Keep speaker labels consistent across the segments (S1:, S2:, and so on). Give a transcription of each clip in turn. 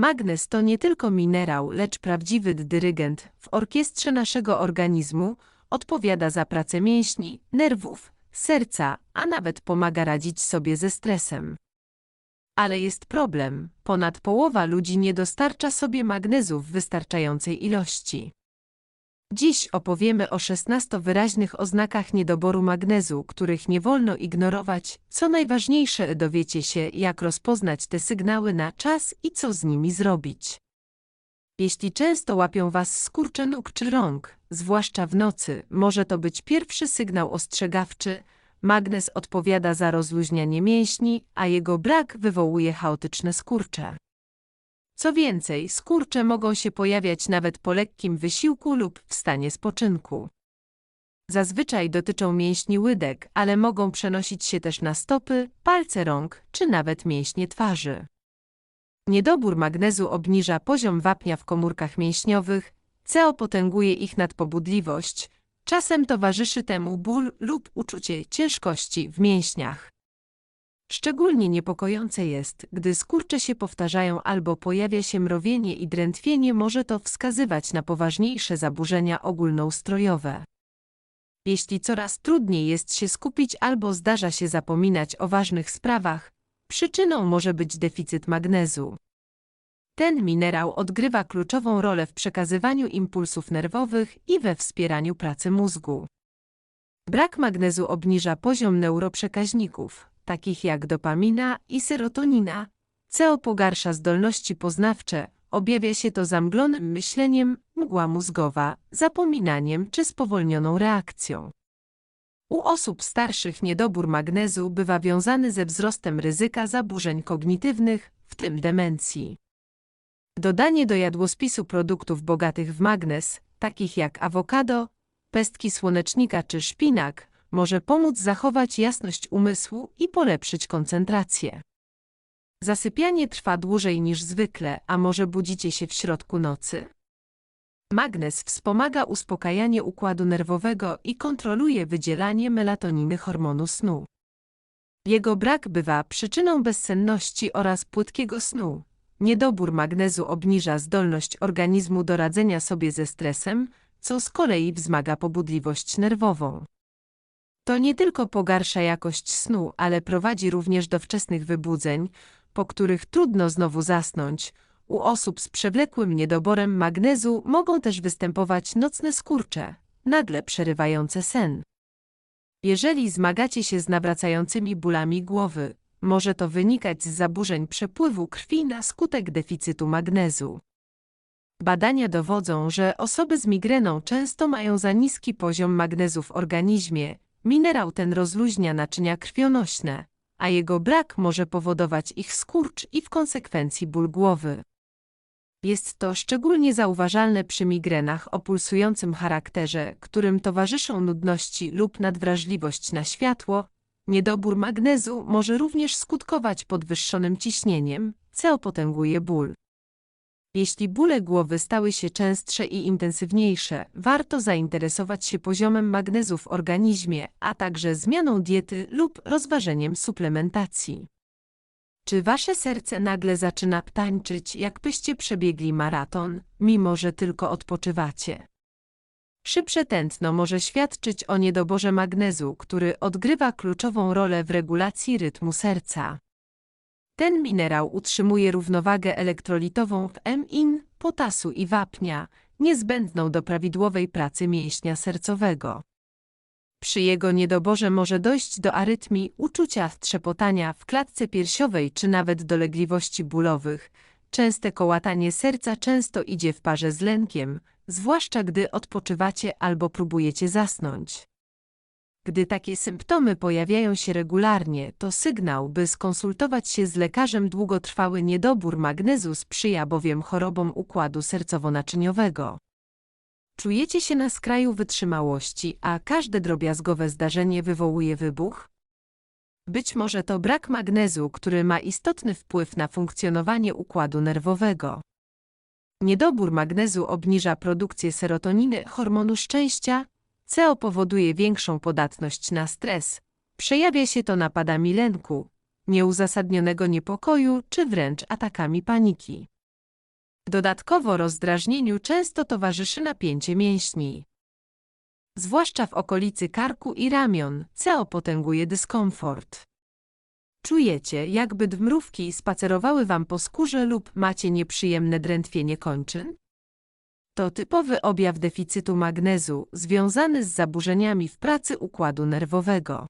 S1: Magnez to nie tylko minerał, lecz prawdziwy dyrygent w orkiestrze naszego organizmu, odpowiada za pracę mięśni, nerwów, serca, a nawet pomaga radzić sobie ze stresem. Ale jest problem, ponad połowa ludzi nie dostarcza sobie magnezu w wystarczającej ilości. Dziś opowiemy o 16 wyraźnych oznakach niedoboru magnezu, których nie wolno ignorować. Co najważniejsze, dowiecie się, jak rozpoznać te sygnały na czas i co z nimi zrobić. Jeśli często łapią Was skurcze nóg czy rąk, zwłaszcza w nocy, może to być pierwszy sygnał ostrzegawczy. Magnez odpowiada za rozluźnianie mięśni, a jego brak wywołuje chaotyczne skurcze. Co więcej, skurcze mogą się pojawiać nawet po lekkim wysiłku lub w stanie spoczynku. Zazwyczaj dotyczą mięśni łydek, ale mogą przenosić się też na stopy, palce rąk czy nawet mięśnie twarzy. Niedobór magnezu obniża poziom wapnia w komórkach mięśniowych, CO potęguje ich nadpobudliwość, czasem towarzyszy temu ból lub uczucie ciężkości w mięśniach. Szczególnie niepokojące jest, gdy skurcze się powtarzają albo pojawia się mrowienie i drętwienie, może to wskazywać na poważniejsze zaburzenia ogólnoustrojowe. Jeśli coraz trudniej jest się skupić albo zdarza się zapominać o ważnych sprawach, przyczyną może być deficyt magnezu. Ten minerał odgrywa kluczową rolę w przekazywaniu impulsów nerwowych i we wspieraniu pracy mózgu. Brak magnezu obniża poziom neuroprzekaźników, takich jak dopamina i serotonina. CO pogarsza zdolności poznawcze, objawia się to zamglonym myśleniem, mgła mózgowa, zapominaniem czy spowolnioną reakcją. U osób starszych niedobór magnezu bywa wiązany ze wzrostem ryzyka zaburzeń kognitywnych, w tym demencji. Dodanie do jadłospisu produktów bogatych w magnez, takich jak awokado, pestki słonecznika czy szpinak, może pomóc zachować jasność umysłu i polepszyć koncentrację. Zasypianie trwa dłużej niż zwykle, a może budzicie się w środku nocy? Magnez wspomaga uspokajanie układu nerwowego i kontroluje wydzielanie melatoniny hormonu snu. Jego brak bywa przyczyną bezsenności oraz płytkiego snu. Niedobór magnezu obniża zdolność organizmu do radzenia sobie ze stresem, co z kolei wzmaga pobudliwość nerwową. To nie tylko pogarsza jakość snu, ale prowadzi również do wczesnych wybudzeń, po których trudno znowu zasnąć. U osób z przewlekłym niedoborem magnezu mogą też występować nocne skurcze, nagle przerywające sen. Jeżeli zmagacie się z nawracającymi bólami głowy, może to wynikać z zaburzeń przepływu krwi na skutek deficytu magnezu. Badania dowodzą, że osoby z migreną często mają za niski poziom magnezu w organizmie, Minerał ten rozluźnia naczynia krwionośne, a jego brak może powodować ich skurcz i w konsekwencji ból głowy. Jest to szczególnie zauważalne przy migrenach o pulsującym charakterze, którym towarzyszą nudności lub nadwrażliwość na światło. Niedobór magnezu może również skutkować podwyższonym ciśnieniem, co potęguje ból. Jeśli bóle głowy stały się częstsze i intensywniejsze, warto zainteresować się poziomem magnezu w organizmie, a także zmianą diety lub rozważeniem suplementacji. Czy wasze serce nagle zaczyna tańczyć, jakbyście przebiegli maraton, mimo że tylko odpoczywacie? Szybsze tętno może świadczyć o niedoborze magnezu, który odgrywa kluczową rolę w regulacji rytmu serca. Ten minerał utrzymuje równowagę elektrolitową w M-in, potasu i wapnia, niezbędną do prawidłowej pracy mięśnia sercowego. Przy jego niedoborze może dojść do arytmii, uczucia trzepotania w klatce piersiowej czy nawet dolegliwości bólowych. Częste kołatanie serca często idzie w parze z lękiem, zwłaszcza gdy odpoczywacie albo próbujecie zasnąć. Gdy takie symptomy pojawiają się regularnie, to sygnał, by skonsultować się z lekarzem długotrwały niedobór magnezu sprzyja bowiem chorobom układu sercowo-naczyniowego. Czujecie się na skraju wytrzymałości, a każde drobiazgowe zdarzenie wywołuje wybuch? Być może to brak magnezu, który ma istotny wpływ na funkcjonowanie układu nerwowego. Niedobór magnezu obniża produkcję serotoniny, hormonu szczęścia, CO powoduje większą podatność na stres. Przejawia się to napadami lęku, nieuzasadnionego niepokoju czy wręcz atakami paniki. Dodatkowo rozdrażnieniu często towarzyszy napięcie mięśni. Zwłaszcza w okolicy karku i ramion, co potęguje dyskomfort. Czujecie, jakby dmrówki spacerowały wam po skórze lub macie nieprzyjemne drętwienie kończyn? To typowy objaw deficytu magnezu związany z zaburzeniami w pracy układu nerwowego.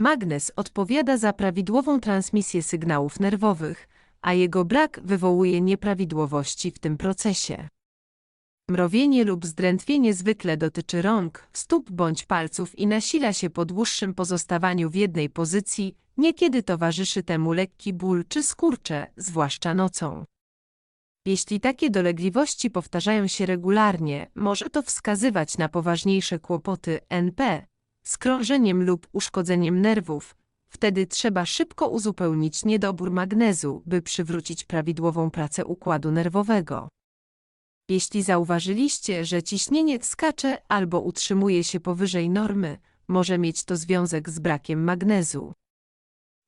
S1: Magnez odpowiada za prawidłową transmisję sygnałów nerwowych, a jego brak wywołuje nieprawidłowości w tym procesie. Mrowienie lub zdrętwienie zwykle dotyczy rąk, stóp bądź palców i nasila się po dłuższym pozostawaniu w jednej pozycji, niekiedy towarzyszy temu lekki ból czy skurcze, zwłaszcza nocą. Jeśli takie dolegliwości powtarzają się regularnie, może to wskazywać na poważniejsze kłopoty NP, z krążeniem lub uszkodzeniem nerwów. Wtedy trzeba szybko uzupełnić niedobór magnezu, by przywrócić prawidłową pracę układu nerwowego. Jeśli zauważyliście, że ciśnienie skacze albo utrzymuje się powyżej normy, może mieć to związek z brakiem magnezu.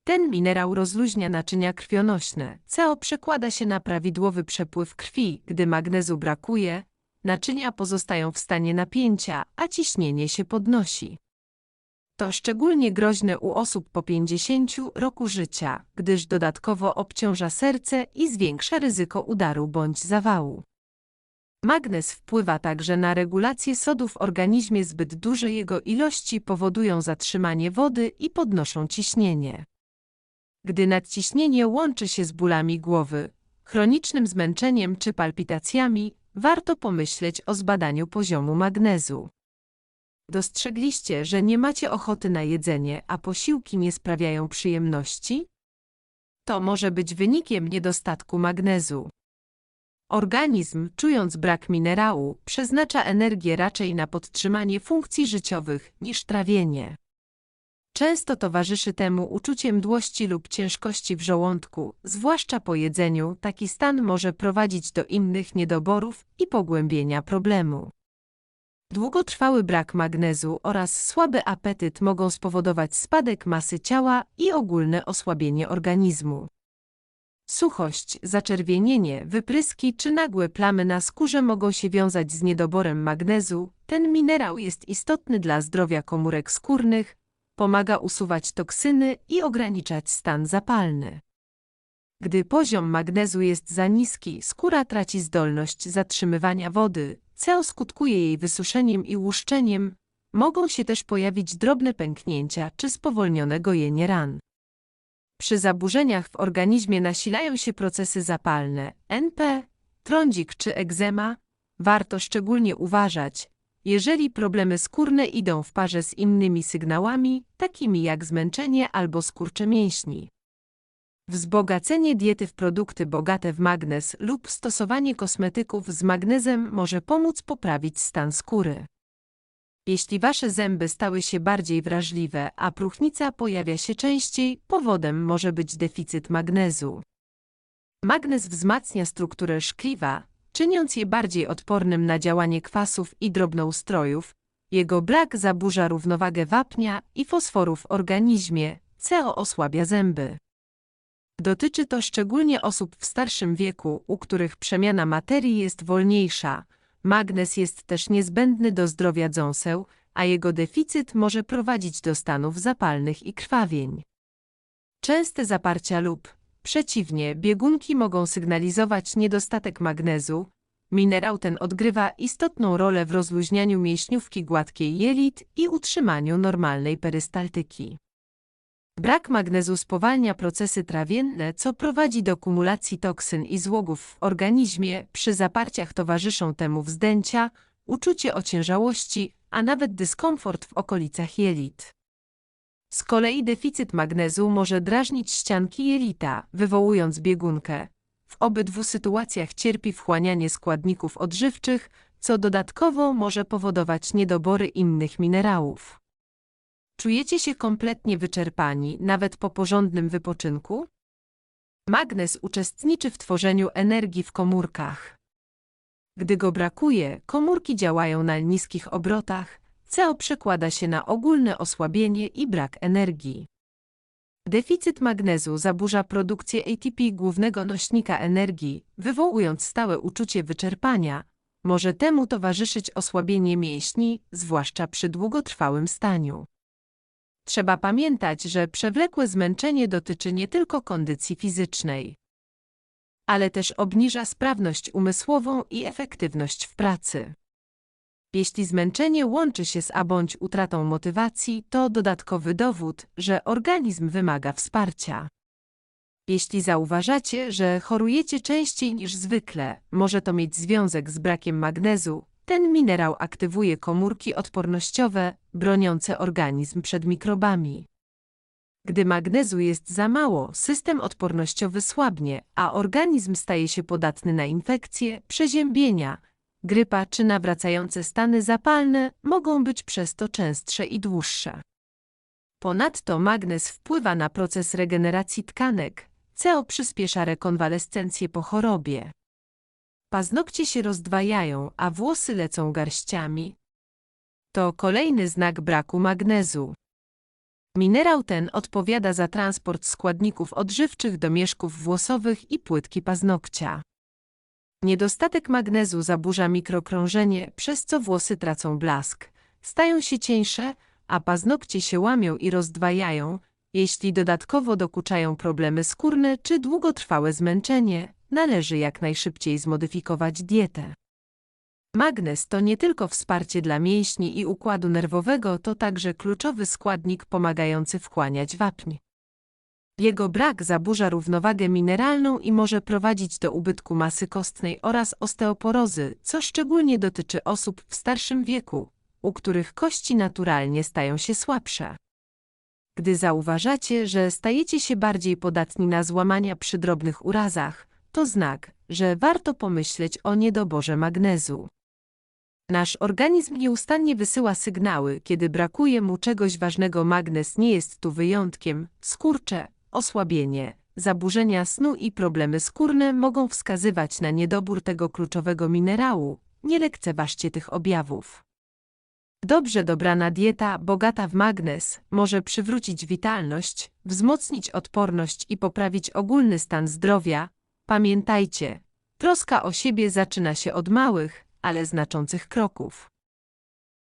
S1: Ten minerał rozluźnia naczynia krwionośne, co przekłada się na prawidłowy przepływ krwi. Gdy magnezu brakuje, naczynia pozostają w stanie napięcia, a ciśnienie się podnosi. To szczególnie groźne u osób po 50 roku życia, gdyż dodatkowo obciąża serce i zwiększa ryzyko udaru bądź zawału. Magnez wpływa także na regulację sodu w organizmie. Zbyt duże jego ilości powodują zatrzymanie wody i podnoszą ciśnienie. Gdy nadciśnienie łączy się z bólami głowy, chronicznym zmęczeniem czy palpitacjami, warto pomyśleć o zbadaniu poziomu magnezu. Dostrzegliście, że nie macie ochoty na jedzenie, a posiłki nie sprawiają przyjemności? To może być wynikiem niedostatku magnezu. Organizm, czując brak minerału, przeznacza energię raczej na podtrzymanie funkcji życiowych niż trawienie. Często towarzyszy temu uczucie mdłości lub ciężkości w żołądku, zwłaszcza po jedzeniu. Taki stan może prowadzić do innych niedoborów i pogłębienia problemu. Długotrwały brak magnezu oraz słaby apetyt mogą spowodować spadek masy ciała i ogólne osłabienie organizmu. Suchość, zaczerwienienie, wypryski czy nagłe plamy na skórze mogą się wiązać z niedoborem magnezu. Ten minerał jest istotny dla zdrowia komórek skórnych, pomaga usuwać toksyny i ograniczać stan zapalny. Gdy poziom magnezu jest za niski, skóra traci zdolność zatrzymywania wody, co skutkuje jej wysuszeniem i łuszczeniem. Mogą się też pojawić drobne pęknięcia czy spowolnione gojenie ran. Przy zaburzeniach w organizmie nasilają się procesy zapalne, NP, trądzik czy egzema. Warto szczególnie uważać, jeżeli problemy skórne idą w parze z innymi sygnałami, takimi jak zmęczenie albo skurcze mięśni. Wzbogacenie diety w produkty bogate w magnez lub stosowanie kosmetyków z magnezem może pomóc poprawić stan skóry. Jeśli wasze zęby stały się bardziej wrażliwe, a próchnica pojawia się częściej, powodem może być deficyt magnezu. Magnez wzmacnia strukturę szkliwa, czyniąc je bardziej odpornym na działanie kwasów i drobnoustrojów. Jego brak zaburza równowagę wapnia i fosforu w organizmie, co osłabia zęby. Dotyczy to szczególnie osób w starszym wieku, u których przemiana materii jest wolniejsza. Magnez jest też niezbędny do zdrowia dząseł, a jego deficyt może prowadzić do stanów zapalnych i krwawień. Częste zaparcia lub, przeciwnie, biegunki mogą sygnalizować niedostatek magnezu. Minerał ten odgrywa istotną rolę w rozluźnianiu mięśniówki gładkiej jelit i utrzymaniu normalnej perystaltyki. Brak magnezu spowalnia procesy trawienne, co prowadzi do kumulacji toksyn i złogów w organizmie. Przy zaparciach towarzyszą temu wzdęcia, uczucie ociężałości, a nawet dyskomfort w okolicach jelit. Z kolei deficyt magnezu może drażnić ścianki jelita, wywołując biegunkę. W obydwu sytuacjach cierpi wchłanianie składników odżywczych, co dodatkowo może powodować niedobory innych minerałów. Czujecie się kompletnie wyczerpani, nawet po porządnym wypoczynku? Magnez uczestniczy w tworzeniu energii w komórkach. Gdy go brakuje, komórki działają na niskich obrotach, co przekłada się na ogólne osłabienie i brak energii. Deficyt magnezu zaburza produkcję ATP głównego nośnika energii, wywołując stałe uczucie wyczerpania. Może temu towarzyszyć osłabienie mięśni, zwłaszcza przy długotrwałym staniu. Trzeba pamiętać, że przewlekłe zmęczenie dotyczy nie tylko kondycji fizycznej, ale też obniża sprawność umysłową i efektywność w pracy. Jeśli zmęczenie łączy się z a bądź utratą motywacji, to dodatkowy dowód, że organizm wymaga wsparcia. Jeśli zauważacie, że chorujecie częściej niż zwykle, może to mieć związek z brakiem magnezu. Ten minerał aktywuje komórki odpornościowe, broniące organizm przed mikrobami. Gdy magnezu jest za mało, system odpornościowy słabnie, a organizm staje się podatny na infekcje, przeziębienia, grypa czy nawracające stany zapalne mogą być przez to częstsze i dłuższe. Ponadto magnez wpływa na proces regeneracji tkanek, co przyspiesza rekonwalescencję po chorobie. Paznokcie się rozdwajają, a włosy lecą garściami. To kolejny znak braku magnezu. Minerał ten odpowiada za transport składników odżywczych do mieszków włosowych i płytki paznokcia. Niedostatek magnezu zaburza mikrokrążenie, przez co włosy tracą blask, stają się cieńsze, a paznokcie się łamią i rozdwajają. Jeśli dodatkowo dokuczają problemy skórne czy długotrwałe zmęczenie, należy jak najszybciej zmodyfikować dietę. Magnez to nie tylko wsparcie dla mięśni i układu nerwowego, to także kluczowy składnik pomagający wchłaniać wapń. Jego brak zaburza równowagę mineralną i może prowadzić do ubytku masy kostnej oraz osteoporozy, co szczególnie dotyczy osób w starszym wieku, u których kości naturalnie stają się słabsze. Gdy zauważacie, że stajecie się bardziej podatni na złamania przy drobnych urazach, to znak, że warto pomyśleć o niedoborze magnezu. Nasz organizm nieustannie wysyła sygnały, kiedy brakuje mu czegoś ważnego. Magnez nie jest tu wyjątkiem. Skurcze, osłabienie, zaburzenia snu i problemy skórne mogą wskazywać na niedobór tego kluczowego minerału. Nie lekceważcie tych objawów. Dobrze dobrana dieta, bogata w magnez, może przywrócić witalność, wzmocnić odporność i poprawić ogólny stan zdrowia. Pamiętajcie, troska o siebie zaczyna się od małych, ale znaczących kroków.